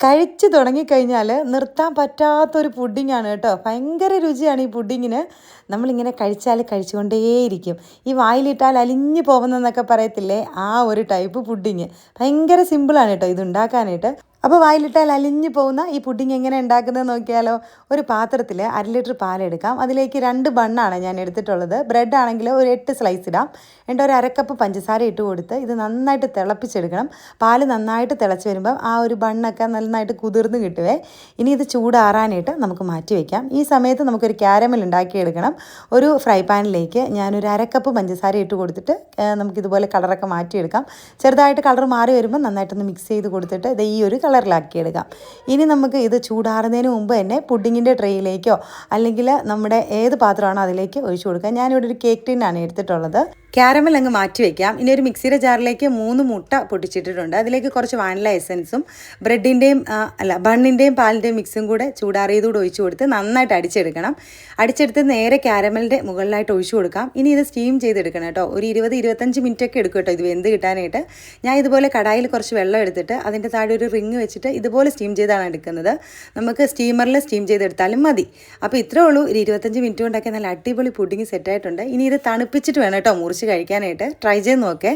കഴിച്ച് തുടങ്ങിക്കഴിഞ്ഞാൽ നിർത്താൻ പറ്റാത്തൊരു പുഡിങ്ങാണ് കേട്ടോ. ഭയങ്കര രുചിയാണ് ഈ പുഡിങ്ങിന്. നമ്മളിങ്ങനെ കഴിച്ചാൽ കഴിച്ചുകൊണ്ടേയിരിക്കും. ഈ വായിലിട്ടാൽ അലിഞ്ഞു പോകുന്നതെന്നൊക്കെ പറയത്തില്ലേ? ആ ഒരു ടൈപ്പ് പുഡിങ്. ഭയങ്കര സിമ്പിളാണ് കേട്ടോ ഇത് ഉണ്ടാക്കാനായിട്ട് അപ്പോൾ വായിലിട്ടാൽ അലിഞ്ഞു പോകുന്ന ഈ പുഡിംഗ് എങ്ങനെ ഉണ്ടാക്കുന്നത് നോക്കിയാലോ? ഒരു പാത്രത്തിൽ അര ലിറ്റർ പാലെടുക്കാം അതിലേക്ക് രണ്ട് ബണ്ണാണ് ഞാൻ എടുത്തിട്ടുള്ളത്. ബ്രെഡ് ആണെങ്കിൽ ഒരു എട്ട് സ്ലൈസ് ഇടാം. എന്നിട്ട് ഒരു അരക്കപ്പ് പഞ്ചസാര ഇട്ട് കൊടുത്ത് ഇത് നന്നായിട്ട് തിളപ്പിച്ചെടുക്കണം. പാൽ നന്നായിട്ട് തിളച്ച് വരുമ്പോൾ ആ ഒരു ബണ്ണൊക്കെ നന്നായിട്ട് കുതിർന്ന് കിട്ടുവേ. ഇനി ഇത് ചൂടാറാനായിട്ട് നമുക്ക് മാറ്റി വയ്ക്കാം ഈ സമയത്ത് നമുക്കൊരു ക്യാരമൽ ഉണ്ടാക്കിയെടുക്കണം. ഒരു ഫ്രൈ പാനിലേക്ക് ഞാനൊരു അരക്കപ്പ് പഞ്ചസാര ഇട്ട് കൊടുത്തിട്ട് നമുക്കിതുപോലെ കളറൊക്കെ മാറ്റിയെടുക്കാം. ചെറുതായിട്ട് കളർ മാറി വരുമ്പോൾ നന്നായിട്ടൊന്ന് മിക്സ് ചെയ്ത് കൊടുത്തിട്ട് ഇത് ഈ ഒരു കളറിലാക്കിയെടുക്കാം. ഇനി നമുക്ക് ഇത് ചൂടാറുന്നതിന് മുമ്പ് തന്നെ പുഡിങ്ങിന്റെ ട്രേയിലേക്കോ അല്ലെങ്കിൽ നമ്മുടെ ഏത് പാത്രമാണോ അതിലേക്ക് ഒഴിച്ചു കൊടുക്കാം ഞാനിവിടെ ഒരു കേക്ക് ടിന്നാണ് എടുത്തിട്ടുള്ളത്. ക്യാരമൽ അങ്ങ് മാറ്റി വയ്ക്കാം ഇനി ഒരു മിക്സിയുടെ ജാറിലേക്ക് മൂന്ന് മുട്ട പൊട്ടിച്ചിട്ടിട്ടുണ്ട്. അതിലേക്ക് കുറച്ച് വാനില എസൻസും ബ്രെഡിന്റെയും അല്ല ബണ്ണിന്റെയും പാലിന്റെയും മിക്സും കൂടെ ചൂടാറിയതുകൂടെ ഒഴിച്ചു കൊടുത്ത് നന്നായിട്ട് അടിച്ചെടുക്കണം. അടിച്ചെടുത്ത് നേരെ ക്യാരമലിന്റെ മുകളിലായിട്ട് ഒഴിച്ചു കൊടുക്കാം. ഇനി ഇത് സ്റ്റീം ചെയ്തെടുക്കണം കേട്ടോ. ഒരു ഇരുപത് ഇരുപത്തഞ്ച് മിനിറ്റ് ഒക്കെ എടുക്കും കേട്ടോ ഇത് വെന്ത് കിട്ടാനായിട്ട്. ഞാൻ ഇതുപോലെ കടായിൽ കുറച്ച് വെള്ളം എടുത്തിട്ട് അതിന്റെ താഴെ ഒരു റിങ് വെച്ചിട്ട് ഇതുപോലെ സ്റ്റീം ചെയ്താണ് എടുക്കുന്നത്. നമുക്ക് സ്റ്റീമറിൽ സ്റ്റീം ചെയ്തെടുത്താലും മതി. അപ്പോൾ ഇത്രേ ഉള്ളൂ. ഒരു ഇരുപത്തഞ്ച് മിനിറ്റ് കൊണ്ടൊക്കെ നല്ല അടിപൊളി പുഡിങ് സെറ്റായിട്ടുണ്ട്. ഇനി ഇത് തണുപ്പിച്ചിട്ട് വേണം കേട്ടോ മുറിച്ച് കഴിക്കാനായിട്ട് ട്രൈ ചെയ്ത് നോക്കേ.